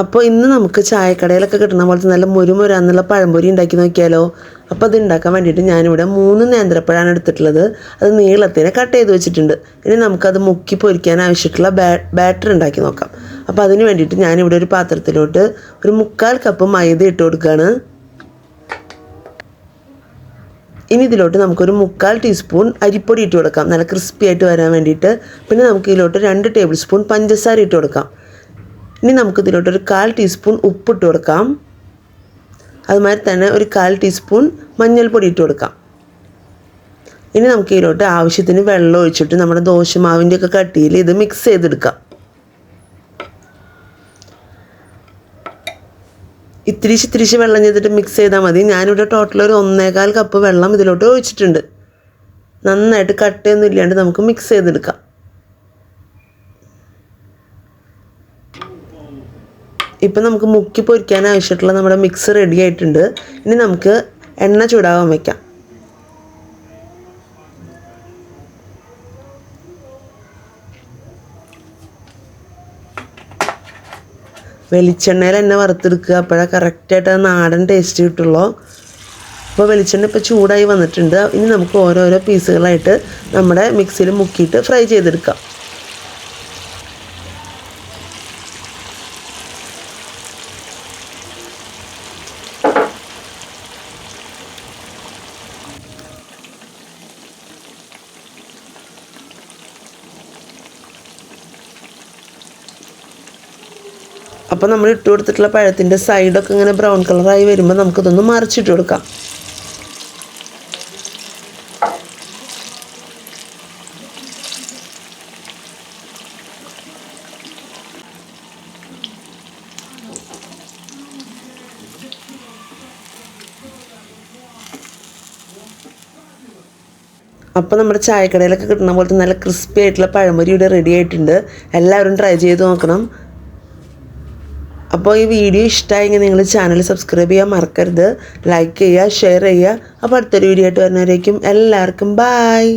അപ്പോൾ ഇന്ന് നമുക്ക് ചായക്കടയിലൊക്കെ കിട്ടുന്ന പോലത്തെ നല്ല മുരുമുരാന്നുള്ള പഴംപൊരി ഉണ്ടാക്കി നോക്കിയാലോ? അപ്പോൾ അത് ഉണ്ടാക്കാൻ വേണ്ടിയിട്ട് ഞാനിവിടെ മൂന്ന് നേന്ത്രപ്പഴമാണ് എടുത്തിട്ടുള്ളത്. അത് നീളത്തിന് കട്ട് ചെയ്ത് വെച്ചിട്ടുണ്ട്. ഇനി നമുക്കത് മുക്കി പൊരിക്കാൻ ആവശ്യമായിട്ടുള്ള ബാറ്റർ ഉണ്ടാക്കി നോക്കാം. അപ്പോൾ അതിന് വേണ്ടിയിട്ട് ഞാനിവിടെ ഒരു പാത്രത്തിലോട്ട് ഒരു മുക്കാൽ കപ്പ് മൈദ ഇട്ട് കൊടുക്കുകയാണ് ഇനി ഇതിലോട്ട് നമുക്കൊരു മുക്കാൽ ടീസ്പൂൺ അരിപ്പൊടി ഇട്ട് കൊടുക്കാം. നല്ല ക്രിസ്പി ആയിട്ട് വരാൻ വേണ്ടിയിട്ട്. പിന്നെ നമുക്ക് ഇതിലോട്ട് രണ്ട് ടേബിൾ സ്പൂൺ പഞ്ചസാര ഇട്ട് കൊടുക്കാം. ഇനി നമുക്ക് ഇതിലോട്ട് ഒരു കാൽ ടീസ്പൂൺ ഉപ്പിട്ട് കൊടുക്കാം. അതുമാതിരി തന്നെ ഒരു കാൽ ടീസ്പൂൺ മഞ്ഞൾപ്പൊടി ഇട്ട് കൊടുക്കാം. ഇനി നമുക്ക് ഇതിലോട്ട് ആവശ്യത്തിന് വെള്ളം ഒഴിച്ചിട്ട് നമ്മുടെ ദോശമാവിന്റെ ഒക്കെ കട്ടിയിൽ ഇത് മിക്സ് ചെയ്തെടുക്കാം. ഇത്തിരിശ് ഇത്തിരിശ് വെള്ളം ചെയ്തിട്ട് മിക്സ് ചെയ്താൽ മതി. ഞാനിവിടെ ടോട്ടൽ ഒരു ഒന്നേകാൽ കപ്പ് വെള്ളം ഇതിലോട്ട് ഒഴിച്ചിട്ടുണ്ട്. നന്നായിട്ട് കട്ടയൊന്നും ഇല്ലാണ്ട് നമുക്ക് മിക്സ് ചെയ്തെടുക്കാം. ഇപ്പം നമുക്ക് മുക്കി പൊരിക്കാൻ ആവശ്യമായിട്ടുള്ള നമ്മുടെ മിക്സ് റെഡി ആയിട്ടുണ്ട്. ഇനി നമുക്ക് എണ്ണ ചൂടാവാൻ വയ്ക്കാം വെളിച്ചെണ്ണയിൽ എണ്ണ വറുത്തെടുക്കുക. അപ്പോഴാണ് കറക്റ്റായിട്ട് ആ നാടൻ ടേസ്റ്റ് കിട്ടുള്ളൂ. അപ്പോൾ വെളിച്ചെണ്ണ ഇപ്പോൾ ചൂടായി വന്നിട്ടുണ്ട്. ഇനി നമുക്ക് ഓരോരോ പീസുകളായിട്ട് നമ്മുടെ മിക്സിയിൽ മുക്കിയിട്ട് ഫ്രൈ ചെയ്തെടുക്കാം. അപ്പോൾ നമ്മൾ ഇട്ട് കൊടുത്തിട്ടുള്ള പഴത്തിന്റെ സൈഡൊക്കെ ഇങ്ങനെ ബ്രൗൺ കളറായി വരുമ്പോൾ നമുക്കിതൊന്ന് മറിച്ചിട്ട് കൊടുക്കാം. അപ്പോൾ നമ്മുടെ ചായക്കടയിലൊക്കെ കിട്ടുന്ന പോലത്തെ നല്ല ക്രിസ്പി ആയിട്ടുള്ള പഴമൊരി ഇവിടെ റെഡി ആയിട്ടുണ്ട്. എല്ലാവരും ട്രൈ ചെയ്ത് നോക്കണം. അപ്പോൾ ഈ വീഡിയോ ഇഷ്ടമായെങ്കിൽ നിങ്ങൾ ചാനൽ സബ്സ്ക്രൈബ് ചെയ്യാൻ മറക്കരുത്. ലൈക്ക് ചെയ്യുക ഷെയർ ചെയ്യുക. അപ്പോൾ അടുത്തൊരു വീഡിയോ ആയിട്ട് വരുന്നവരേക്കും എല്ലാവർക്കും ബായ്